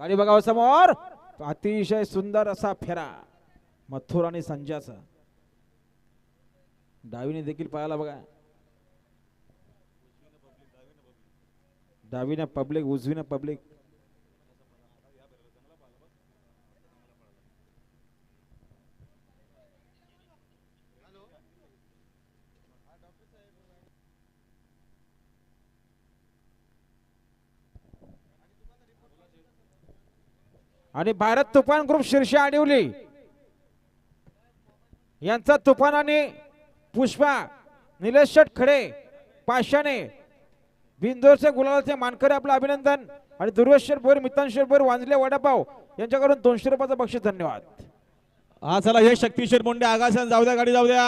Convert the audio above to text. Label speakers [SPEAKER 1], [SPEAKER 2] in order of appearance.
[SPEAKER 1] गाडी बघावं समोर. अतिशय सुंदर असा फेरा. मथुर आणि संजयाचा. डावीने देखील पाहायला बघा. डावीने पब्लिक उजवीने पब्लिक आणि भारत तुफान ग्रुप शीर्ष आडिवली यांचा तुफान आणि पुष्पा निलेश शेठ खडे पाशाने बिंदोरचे गुलालाचे मानकरी आपलं अभिनंदन आणि दुर्वेश्वर भोर मितांशर भोर वांजले वडापाव यांच्याकडून दोनशे रुपयाचा बक्षीस धन्यवाद.
[SPEAKER 2] हा चला हे शक्तीश्वर मुंडे आगाशान जाऊ द्या गाडी जाऊ द्या.